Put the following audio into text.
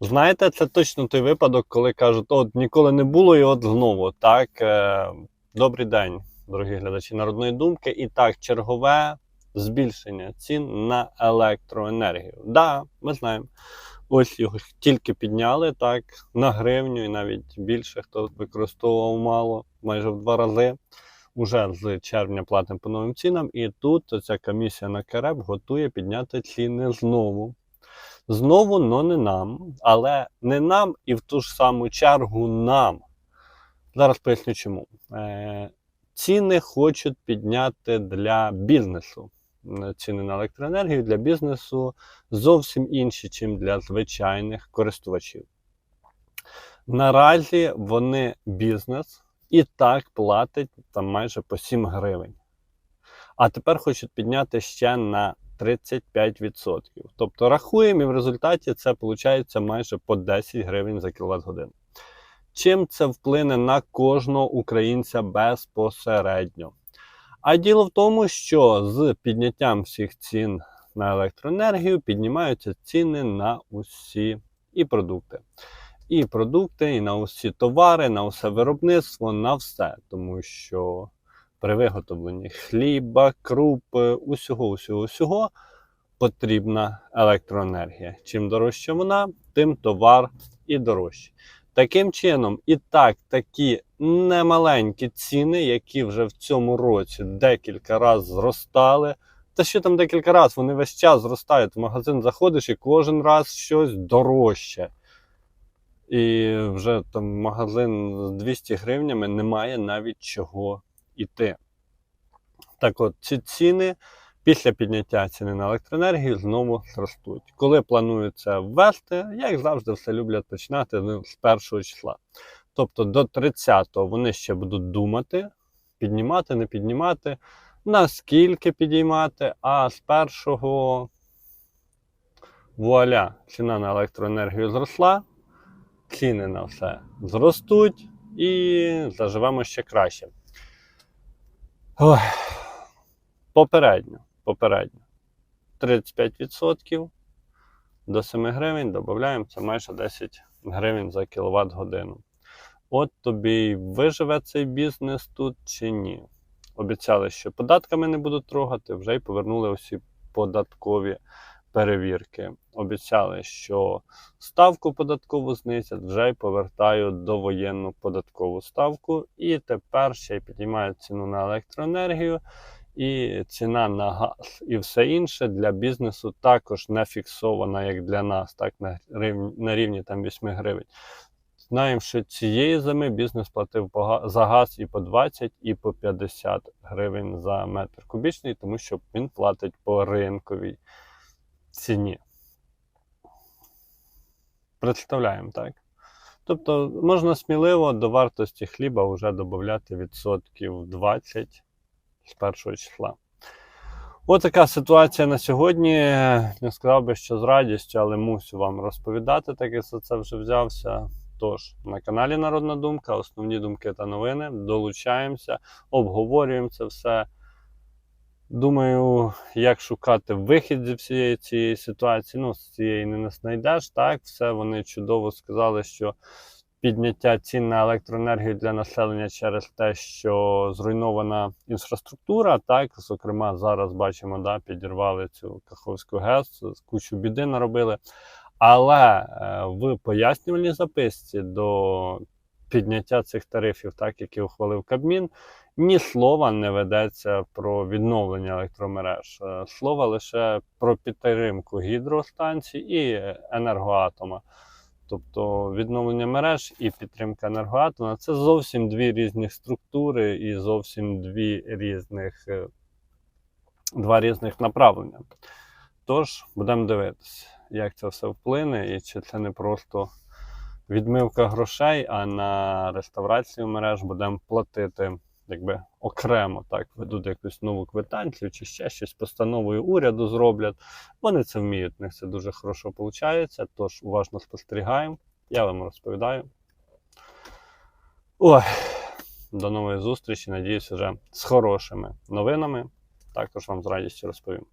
Знаєте, це точно той випадок, коли кажуть, от ніколи не було і от знову. Так, е, добрий день, дорогі глядачі народної думки. І так, чергове збільшення цін на електроенергію. Да, ми знаємо. Ось його тільки підняли так на гривню, і навіть більше хто використовував мало, майже в два рази. Уже з червня платимо по новим цінам, і тут ця комісія на КРЕП готує підняти ціни знову. Знову, но не нам, але не нам і в ту ж саму чергу нам. Зараз поясню чому. Е, ціни хочуть підняти для бізнесу. Е, Ціни на електроенергію для бізнесу зовсім інші, ніж для звичайних користувачів. Наразі вони бізнес і так платить там майже по 7 гривень. А тепер хочуть підняти ще на 35%. Тобто рахуємо, і в результаті це виходить майже по 10 гривень за кіловат годину. Чим це вплине на кожного українця безпосередньо? А діло в тому, що з підняттям всіх цін на електроенергію піднімаються ціни на усі і продукти. І продукти, і на усі товари, на усе виробництво, на все. Тому що при виготовленні хліба, крупи, усього, усього, усього потрібна електроенергія. Чим дорожча вона, тим товар і дорожчий. Таким чином, і так такі немаленькі ціни, які вже в цьому році декілька разів зростали. Та що там декілька разів, вони весь час зростають. В магазин заходиш і кожен раз щось дорожче. І вже там магазин з 200 гривнями немає навіть чого йти. Так от, ці ціни після підняття ціни на електроенергію знову зростуть. Коли планується ввести, як завжди, все люблять починати з першого числа. Тобто до 30-го вони ще будуть думати, піднімати, не піднімати, наскільки підіймати, а з першого вуаля, ціна на електроенергію зросла, ціни на все зростуть і заживемо ще краще. Ой. Попередньо, попередньо. 35% до 7 гривень додаємо, це майже 10 гривень за кіловат годину. От тобі виживе цей бізнес тут чи ні. Обіцяли, що податками не будуть трогати, вже й повернули усі податкові перевірки. Обіцяли, що ставку податкову знизять, вже й повертають до воєнну податкову ставку. І тепер ще й підіймають ціну на електроенергію. І ціна на газ і все інше для бізнесу також не фіксована, як для нас, так на рівні, на рівні там 8 гривень. Знаємо, що цієї зими бізнес платив за газ і по 20, і по 50 гривень за метр кубічний, тому що він платить по ринковій ціні. Представляємо, так? Тобто можна сміливо до вартості хліба вже додати відсотків 20 з першого числа. Ось така ситуація на сьогодні. Не сказав би, що з радістю, але мусю вам розповідати, так як за це вже взявся. Тож, на каналі Народна Думка, основні думки та новини. Долучаємося, обговорюємо це все. Думаю, як шукати вихід зі всієї цієї ситуації. Ну, з цієї не знайдеш. Так, все вони чудово сказали, що підняття цін на електроенергію для населення через те, що зруйнована інфраструктура. Так, зокрема, зараз бачимо, да, підірвали цю Каховську ГЕС, кучу біди наробили. Але е, в пояснювальній записці до підняття цих тарифів, так, які ухвалив Кабмін, ні слова не ведеться про відновлення електромереж. Е, Слова лише про підтримку гідростанцій і енергоатома. Тобто відновлення мереж і підтримка енергоатома це зовсім дві різні структури і зовсім дві різних, е, два різних направлення. Тож будемо дивитися, як це все вплине, і чи це не просто відмивка грошей, а на реставрацію мереж будемо платити якби окремо так ведуть якусь нову квитанцію чи ще щось постановою уряду зроблять. Вони це вміють, в них це дуже хорошо виходить. Тож уважно спостерігаємо. Я вам розповідаю. Ой, до нової зустрічі. Надіюсь, вже з хорошими новинами. Також вам з радістю розповім.